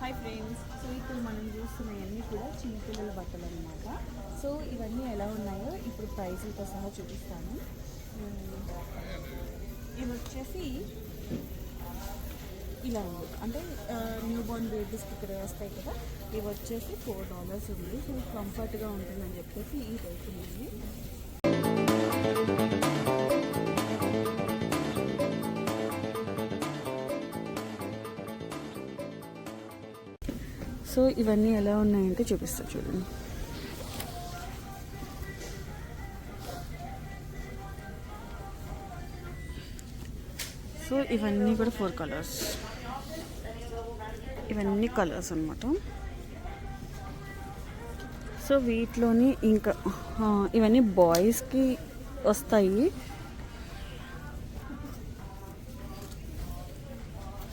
Hi friends so ఇప్పుడు మనం చూస్తున్నవన్నీ కూడా చిన్నపిల్లల బట్టలు అనమాట సో ఇవన్నీ ఎలా ఉన్నాయో ఇప్పుడు ప్రైజులతో సహా చూపిస్తాను. ఇవి వచ్చేసి ఇలా ఉంది. అంటే న్యూ బోర్న్ బేబీస్కి ఇక్కడ వేస్తాయి కదా. ఇవి వచ్చేసి ఫోర్ డాలర్స్ ఉంది. సో కంఫర్ట్గా ఉంటుందని చెప్పేసి ఈ రేట్ ఉంది సో ఇవన్నీ ఎలా ఉన్నాయంటే చూపిస్తా చూడండి. సో ఇవన్నీ కూడా ఫోర్ కలర్స్. ఇవన్నీ కలర్స్ అనమాట సో వీటిలోని ఇంకా ఇవన్నీ బాయ్స్కి వస్తాయి.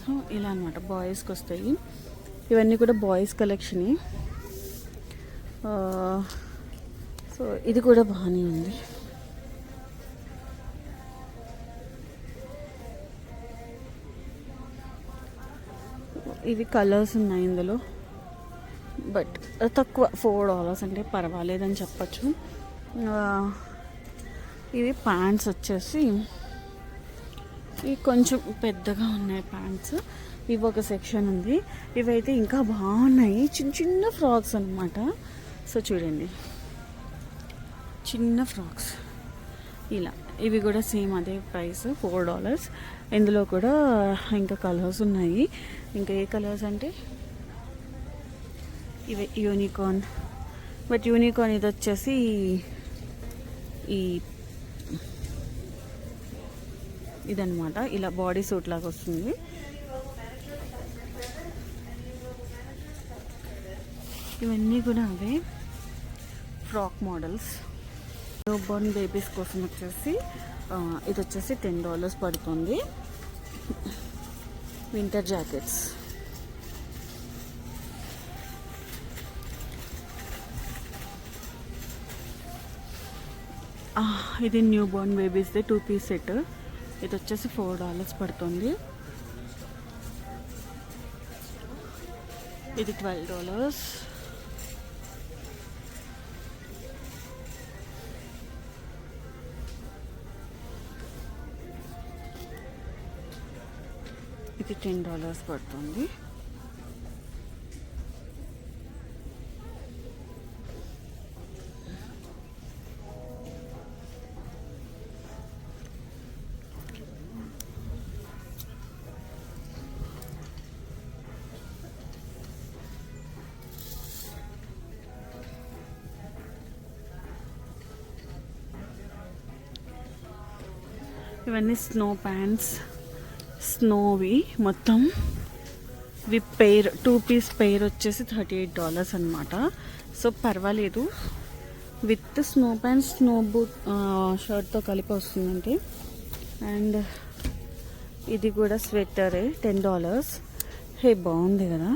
సో ఇలా అనమాట బాయ్స్కి వస్తాయి. ఇవన్నీ కూడా బాయ్స్ కలెక్షనే. సో ఇది కూడా బాగానే ఉంది. ఇవి కలర్స్ ఉన్నాయి ఇందులో. బట్ తక్కువ ఫోర్ డాలర్స్ అంటే పర్వాలేదని చెప్పచ్చు. ఇవి ప్యాంట్స్ వచ్చేసి ఇవి కొంచెం పెద్దగా ఉన్నాయి ప్యాంట్స్. ఇవి ఒక సెక్షన్ ఉంది. ఇవైతే ఇంకా బాగున్నాయి. చిన్న చిన్న ఫ్రాక్స్ అనమాట సో చూడండి. చిన్న ఫ్రాక్స్. ఇలా. ఇవి కూడా సేమ్ అదే ప్రైస్. Four dollars. ఇందులో కూడా ఇంకా కలర్స్ ఉన్నాయి. ఇంకా ఏ కలర్స్ అంటే? ఇవి యూనికార్న్. బట్ యూనికార్న్ ఇది వచ్చేసి ఈ ఇదనమాట ఇలా బాడీ సూట్ లాగా వస్తుంది. ఇవన్నీ కూడా అవే ఫ్రాక్ మోడల్స్. బోర్న్ బేబీస్ కోసం వచ్చేసి ఇది వచ్చేసి టెన్ డాలర్స్ పడుతుంది. Winter jackets. ఇది న్యూ బోర్న్ బేబీస్ది టూ పీస్ సెట్. ఇది వచ్చేసి ఫోర్ డాలర్స్ పడుతుంది. ఇది ట్వెల్వ్ డాలర్స్ ఇది టెన్ డాలర్స్ పడుతుంది. ఇవన్నీ స్నో ప్యాంట్స్. స్నోవి మొత్తం. ఇవి పెయిర్ టూ పీస్ పెయిర్ వచ్చేసి థర్టీ ఎయిట్ డాలర్స్ అనమాట సో పర్వాలేదు. With snow pant snow boot షర్ట్తో కలిపి వస్తుందండి. అండ్ ఇది కూడా స్వెటరే టెన్ డాలర్స్. హే బాగుంది కదా.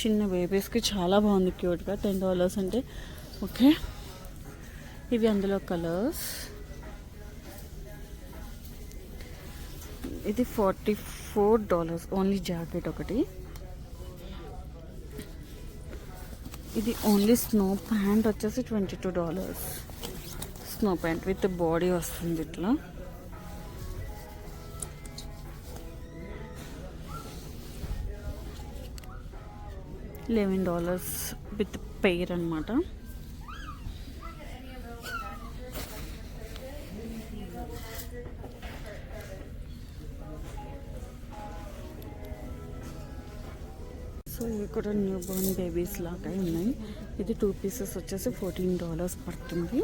చిన్న బేబీస్కి చాలా బాగుంది క్యూట్గా టెన్ డాలర్స్ అంటే ఓకే. ఇవి అందులో కలర్స్. ఇది forty four dollars only jacket ఒకటి. ఇది ఓన్లీ స్నో ప్యాంట్ వచ్చేసి twenty two dollars. Snow pant with body వస్తుంది ఇట్లా. లెవెన్ డాలర్స్ విత్ పెయిర్ అనమాట సో ఇవి కూడా న్యూ బోర్న్ బేబీస్ లాగా ఉన్నాయి. ఇది టూ పీసెస్ వచ్చేసి ఫోర్టీన్ డాలర్స్ పడుతుంది.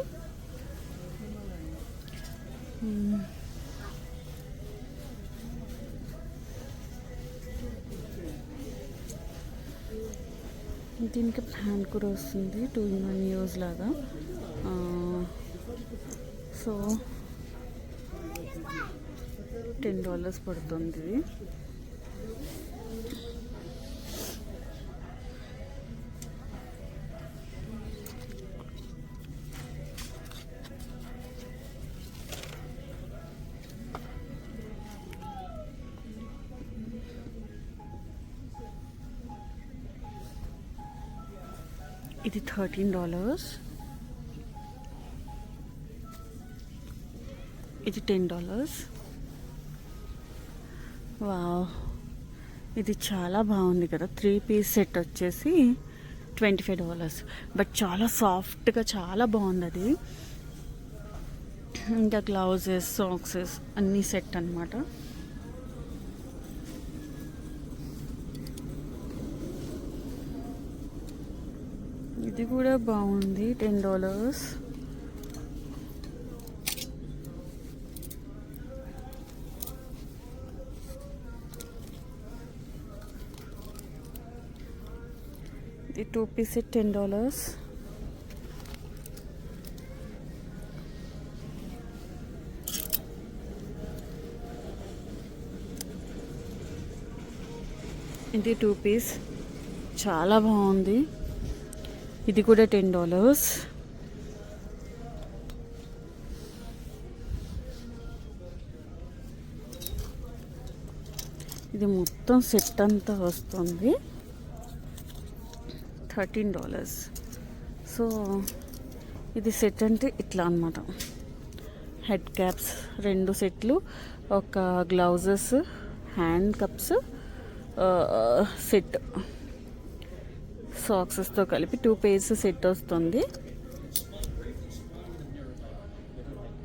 దీనికి ప్లాన్ కూడా వస్తుంది టూ ఇన్ వన్ యూస్ లాగా. సో టెన్ డాలర్స్ పడుతుంది. ఇది ఇది థర్టీన్ డాలర్స్. ఇది టెన్ డాలర్స్. వావ్. ఇది చాలా బాగుంది కదా. త్రీ పీస్ సెట్ వచ్చేసి ట్వంటీ ఫైవ్ డాలర్స్. బట్ చాలా సాఫ్ట్గా చాలా బాగుంది అది. ఇంకా గ్లౌజెస్ సాక్సెస్ అన్నీ సెట్ అన్నమాట. ఇది కూడా బాగుంది టెన్ డాలర్స్ ఇది టూ పీస్ టెన్ డాలర్స్ ఇది టూ పీస్ చాలా బాగుంది. ఇది కూడా టెన్ డాలర్స్. ఇది మొత్తం సెట్ అంతా వస్తుంది. Thirteen dollars. సో ఇది సెట్ అంటే ఇట్లా అనమాట హెడ్ క్యాప్స్ రెండు సెట్లు ఒక గ్లౌజెస్ హ్యాండ్ కప్స్ సెట్. సాక్సెస్తో కలిపి టూ పేర్స్ సెట్ వస్తుంది.